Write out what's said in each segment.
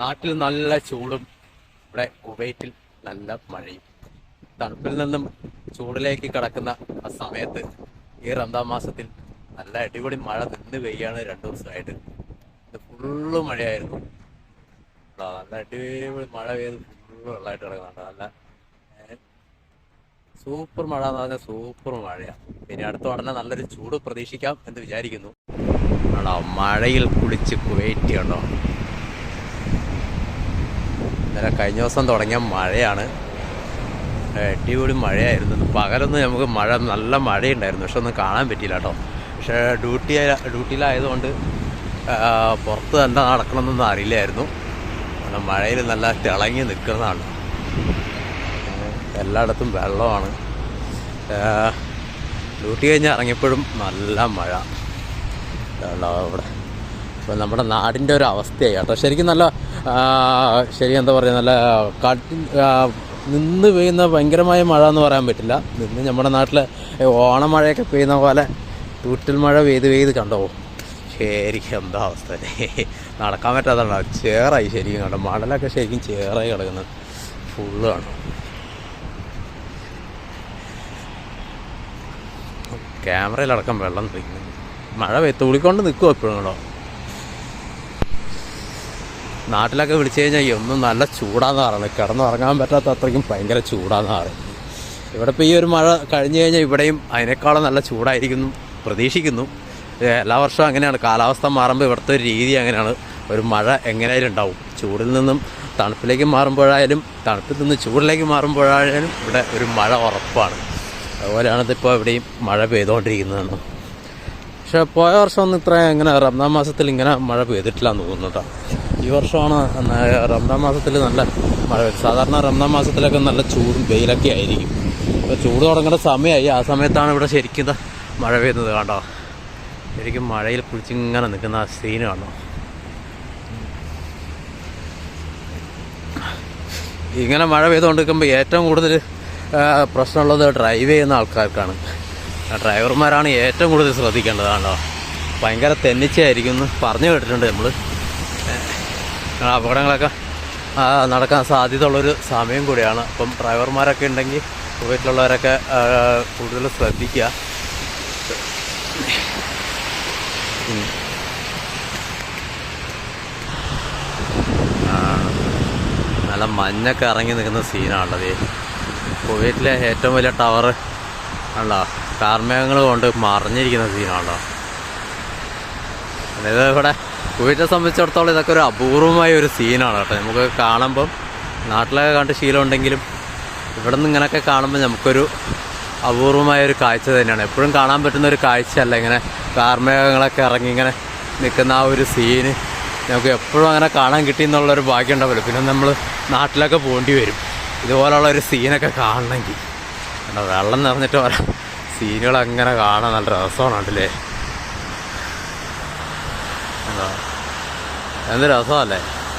നാട്ടിൽ നല്ല ചൂടും ഇവിടെ കുവൈറ്റിൽ നല്ല മഴയും. തണുപ്പിൽ നിന്നും ചൂടിലേക്ക് കടക്കുന്ന ആ സമയത്ത് ഈ റംദാം മാസത്തിൽ നല്ല അടിപൊളി മഴ നിന്ന് പെയ്യാണ് രണ്ടു ദിവസമായിട്ട്. ഇത് ഫുള്ള് മഴയായിരുന്നു. നല്ല അടിപൊളി മഴ പെയ്ത് ഫുള്ള് വെള്ളമായിട്ട് കിടക്കുന്നുണ്ട്. നല്ല സൂപ്പർ മഴ എന്ന് പറഞ്ഞാൽ സൂപ്പർ മഴയാണ് ഇനി അടുത്ത ഉടനെ നല്ലൊരു ചൂട് പ്രതീക്ഷിക്കാം എന്ന് വിചാരിക്കുന്നു. ആണോ മഴയിൽ കുളിച്ച് കുവൈറ്റ് കണ്ടോ? ഇന്നലെ കഴിഞ്ഞ ദിവസം തുടങ്ങിയ മഴയാണ്. അടിപൊളി മഴയായിരുന്നു. പകലൊന്ന് നമുക്ക് മഴ നല്ല മഴയുണ്ടായിരുന്നു. പക്ഷെ ഒന്നും കാണാൻ പറ്റിയില്ല കേട്ടോ. പക്ഷേ ഡ്യൂട്ടി ഡ്യൂട്ടിയിലായതുകൊണ്ട് പുറത്ത് എന്താ നടക്കണമെന്നൊന്നും അറിയില്ലായിരുന്നു. മഴയിൽ നല്ല തിളങ്ങി നിൽക്കുന്നതാണ്. എല്ലായിടത്തും വെള്ളമാണ്. ഡ്യൂട്ടി കഴിഞ്ഞ് ഇറങ്ങിയപ്പോഴും നല്ല മഴ. വെള്ളമാണ് ഇവിടെ ഇപ്പം നമ്മുടെ നാടിന്റെ ഒരു അവസ്ഥയായി കേട്ടോ. ശരിക്കും നല്ല ശരി എന്താ പറയുക നല്ല കാട്ടിൽ നിന്ന് പെയ്യുന്ന ഭയങ്കരമായ മഴ എന്ന് പറയാൻ പറ്റില്ല. നിന്ന് നമ്മുടെ നാട്ടിലെ ഓണമഴയൊക്കെ പെയ്യുന്ന പോലെ തൂറ്റൽ മഴ പെയ്ത് പെയ്ത് കണ്ടോ? ശരിക്കും എന്താ അവസ്ഥ. നടക്കാൻ പറ്റാത്തതാണ്. ചേറായി ശരിക്കും കണ്ടോ. മണലൊക്കെ ശരിക്കും ചേറായി കിടക്കുന്നത് ഫുള്ള് കാണും ക്യാമറയിലടക്കം വെള്ളം നിൽക്കുന്നു. മഴ തുളിക്കൊണ്ട് നിൽക്കുമോ എപ്പോഴും കേട്ടോ നാട്ടിലൊക്കെ വിളിച്ചു കഴിഞ്ഞാൽ ഒന്നും നല്ല ചൂടാന്ന് പറയുന്നത് കിടന്നുറങ്ങാൻ പറ്റാത്ത അത്രയ്ക്കും ഭയങ്കര ചൂടാന്ന് പറയുന്നത് ഇവിടെ ഇപ്പോൾ ഈ ഒരു മഴ കഴിഞ്ഞു കഴിഞ്ഞാൽ ഇവിടെയും അതിനേക്കാളും നല്ല ചൂടായിരിക്കുന്നു. പ്രതീക്ഷിക്കുന്നു. എല്ലാ വർഷവും അങ്ങനെയാണ്. കാലാവസ്ഥ മാറുമ്പോൾ ഇവിടുത്തെ ഒരു രീതി അങ്ങനെയാണ്. ഒരു മഴ എങ്ങനെയായാലും ഉണ്ടാവും. ചൂടിൽ നിന്നും തണുപ്പിലേക്ക് മാറുമ്പോഴായാലും തണുപ്പിൽ നിന്ന് ചൂടിലേക്ക് മാറുമ്പോഴായാലും ഇവിടെ ഒരു മഴ ഉറപ്പാണ്. അതുപോലെയാണ് ഇതിപ്പോൾ ഇവിടെയും മഴ പെയ്തുകൊണ്ടിരിക്കുന്നതാണ് പക്ഷേ പോയ വർഷം ഒന്നും ഇത്ര ഇങ്ങനെ റംസാൻ മാസത്തിൽ ഇങ്ങനെ മഴ പെയ്തിട്ടില്ല എന്ന് തോന്നുന്നു കേട്ടോ. ഈ വർഷമാണ് റംദാൻ മാസത്തിൽ നല്ല മഴ വരും. സാധാരണ റംസാൻ മാസത്തിലൊക്കെ നല്ല ചൂടും വെയിലൊക്കെ ആയിരിക്കും. ഇപ്പോൾ ചൂട് തുടങ്ങേണ്ട സമയമായി ആ സമയത്താണ് ഇവിടെ ശരിക്കും മഴ പെയ്യുന്നത് കണ്ടോ? ശരിക്കും മഴയിൽ കുളിച്ചിങ്ങനെ നിൽക്കുന്ന ആ സീൻ കാണോ ഇങ്ങനെ മഴ പെയ്തുകൊണ്ടിരിക്കുമ്പോൾ ഏറ്റവും കൂടുതൽ പ്രശ്നമുള്ളത് ഡ്രൈവ് ചെയ്യുന്ന ആൾക്കാർക്കാണ്. ഡ്രൈവർമാരാണ് ഏറ്റവും കൂടുതൽ ശ്രദ്ധിക്കേണ്ടത് കണ്ടോ? ഭയങ്കര തെന്നിച്ചായിരിക്കും എന്ന് പറഞ്ഞു കേട്ടിട്ടുണ്ട് നമ്മൾ അപകടങ്ങളൊക്കെ നടക്കാൻ സാധ്യതയുള്ളൊരു സമയം കൂടിയാണ്. അപ്പം ഡ്രൈവർമാരൊക്കെ ഉണ്ടെങ്കിൽ വീട്ടിലുള്ളവരൊക്കെ കൂടുതൽ ശ്രദ്ധിക്കുക. നല്ല മഞ്ഞൊക്കെ ഇറങ്ങി നിൽക്കുന്ന സീനാണുള്ളത് കുവൈറ്റിലെ ഏറ്റവും വലിയ ടവർ ആണല്ലോ കാർമേഘങ്ങൾ കൊണ്ട് മറിഞ്ഞിരിക്കുന്ന സീനാണല്ലോ. അതായത് ഇവിടെ കുവൈറ്റിനെ സംബന്ധിച്ചിടത്തോളം ഇതൊക്കെ ഒരു അപൂർവമായ ഒരു സീനാണ് കേട്ടോ. നമുക്ക് കാണുമ്പം നാട്ടിലൊക്കെ കണ്ട് ശീലമുണ്ടെങ്കിലും ഇവിടെ നിന്ന് ഇങ്ങനെയൊക്കെ കാണുമ്പോൾ നമുക്കൊരു അപൂർവമായ ഒരു കാഴ്ച തന്നെയാണ്. എപ്പോഴും കാണാൻ പറ്റുന്ന ഒരു കാഴ്ചയല്ല ഇങ്ങനെ കാർമേഘങ്ങളൊക്കെ ഇറങ്ങി ഇങ്ങനെ നിൽക്കുന്ന ആ ഒരു സീന്. നമുക്ക് എപ്പോഴും അങ്ങനെ കാണാൻ കിട്ടി എന്നുള്ളൊരു ഭാഗ്യം ഉണ്ടാവില്ല. പിന്നെ നമ്മൾ നാട്ടിലൊക്കെ പോകേണ്ടി വരും. ഇതുപോലുള്ള ഒരു സീനൊക്കെ കാണണമെങ്കിൽ. വെള്ളം നിറഞ്ഞിട്ട് ഓരോ സീനുകൾ അങ്ങനെ കാണാൻ നല്ല രസമാണ് കണ്ടില്ലേ? എന്താ? എന്ത് രസമല്ലേ?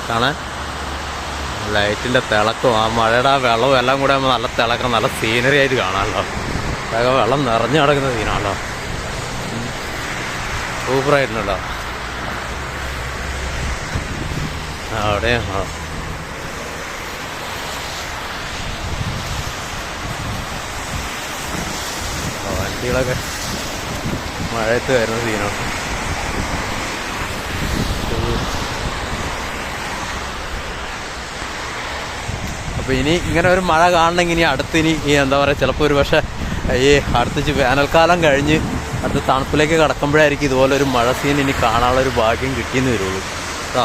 കാണാൻ? ലൈറ്റിന്റെ തിളക്കവും ആ മഴയുടെ ആ വെള്ളവും എല്ലാം കൂടെ നല്ല തിളക്കം നല്ല സീനറി ആയിട്ട് കാണാമല്ലോ അതൊക്കെ വെള്ളം നിറഞ്ഞു കിടക്കുന്ന സീനാണല്ലോ സൂപ്പറായിട്ടുണ്ടല്ലോ അവിടെയാണോ വണ്ടികളൊക്കെ മഴയത്ത് വരുന്ന സീനാണ് അപ്പോൾ ഇനി ഇങ്ങനെ ഒരു മഴ കാണണമെങ്കിൽ ഇനി അടുത്ത് ഇനി ഈ എന്താ പറയുക ചിലപ്പോൾ ഒരു പക്ഷേ ഈ അടുത്ത് വേനൽക്കാലം കഴിഞ്ഞ് അടുത്ത് തണുപ്പിലേക്ക് കടക്കുമ്പോഴായിരിക്കും ഇതുപോലെ ഒരു മഴ സീൻ ഇനി കാണാനുള്ള ഒരു ഭാഗ്യം കിട്ടിയെന്ന് വരുള്ളൂ. ആ